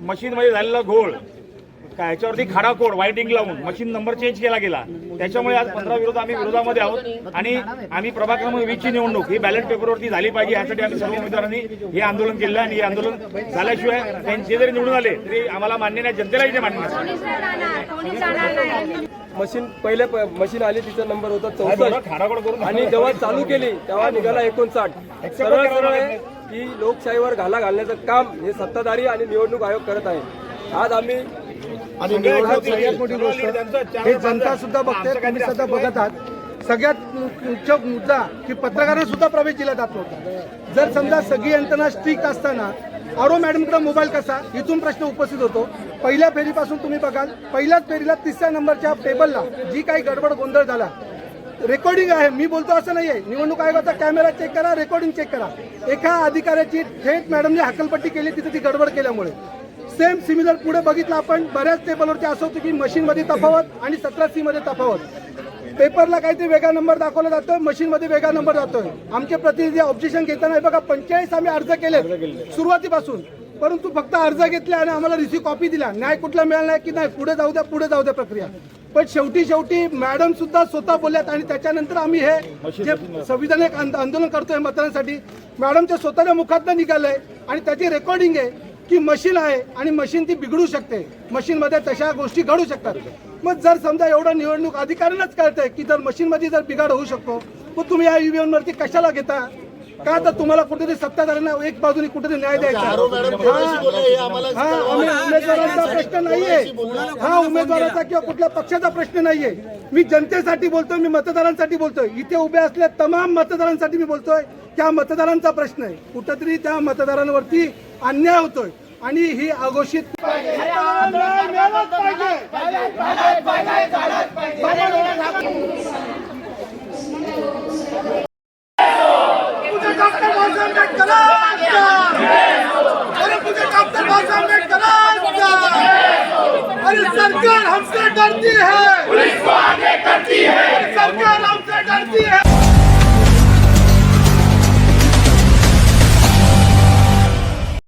मशीनमध्ये झालेला घोळ. काय याच्यावरती खाडा कोड वायटिंग लावून मशीन नंबर चेंज केला गेला. त्याच्यामुळे आज पंधरा विरोध आम्ही विरोधामध्ये आहोत. आणि आम्ही प्रभाग क्रमांक वीसची निवडणूक ही बॅलेट पेपरवरती झाली पाहिजे. यासाठी आम्ही सर्व उमेदवारांनी हे आंदोलन केलं आणि हे आंदोलन झाल्याशिवाय त्यांचे जरी निवडून आले तरी आम्हाला मान्य नाही. जनतेलाही ते मान्य. नाही? मशीन पहिले मशीन आली तिचा नंबर होता चौसष्ट. आणि जेव्हा चालू केली तेव्हा निघाला एकोणसाठ. सरळ सरळ आहे की लोकशाहीवर घाला घालण्याचं काम हे सत्ताधारी आणि निवडणूक आयोग करत आहे. आज आम्ही आणि सगळ्यात मोठी गोष्ट हे जनता सुद्धा बघते तुम्ही सुद्धा बघत आहात. सगळ्यात मुख्य मुद्दा की पत्रकारांना सुद्धा प्रवेश दिला जात नव्हता. जर समजा सगळी यंत्रणा स्ट्रिक्ट असताना आरो मॅडमकडे मोबाईल कसा? इथून प्रश्न उपस्थित होतो. पहिल्या फेरीपासून तुम्ही बघाल पहिल्याच फेरीला तिसऱ्या नंबरच्या टेबलला जी काही गडबड गोंधळ झाला. रेकॉर्डिंग आहे मी बोलतो असं नाहीये. निवडणूक आयोगाचा कॅमेरा चेक करा रेकॉर्डिंग चेक करा. एका अधिकाऱ्याची थेट मॅडमने हकलपट्टी केली तिथे ती गडबड केल्यामुळे. सेम सिमिलर पुढे बघितलं आपण बऱ्याच टेबलवरती असं होतं की मशीनमध्ये तफावत आणि सतरा सी मध्ये तफावत. पेपरला काहीतरी वेगळा नंबर दाखवला जातोय मशीनमध्ये वेगळा नंबर जातोय. आमचे प्रतिनिधी ऑब्जेक्शन घेताना बघा पंचेचाळीस आम्ही अर्ज केले सुरुवातीपासून. परंतु फक्त अर्ज घेतले आणि आम्हाला रिसिव्ह कॉपी दिला. न्याय कुठला मिळाला नाही की नाही पुढे जाऊ द्या पुढे जाऊ द्या प्रक्रिया. पण शेवटी शेवटी मॅडम सुद्धा स्वतः बोलल्यात आणि त्याच्यानंतर आम्ही हे जे संविधानिक आंद- आंदोलन करतोय मतदानासाठी मॅडमच्या स्वतःच्या मुखातनं निघालंय आणि त्याची रेकॉर्डिंग आहे की मशीन आहे आणि मशीन ती बिघडू शकते. मशीनमध्ये तशा गोष्टी घडू शकतात. मग जर समजा एवढं निवडणूक अधिकाऱ्यांनाच कळतंय की जर मशीनमध्ये जर बिघाड होऊ शकतो मग तुम्ही या ईव्हीएम वरती कशाला घेता? का तर तुम्हाला कुठेतरी सत्ताधाऱ्यांना एक बाजूने कुठेतरी न्याय द्यायचा हा हा, आम्ही उमेदवारांचा प्रश्न नाहीये हा उमेदवाराचा किंवा कुठल्या पक्षाचा प्रश्न नाहीये मी जनतेसाठी बोलतोय मी मतदारांसाठी बोलतोय इथे उभे असलेल्या तमाम मतदारांसाठी मी बोलतोय त्या मतदारांचा प्रश्न आहे कुठंतरी त्या मतदारांवरती अन्याय होतोय आणि ही अघोषित सरकार हमसे डरती है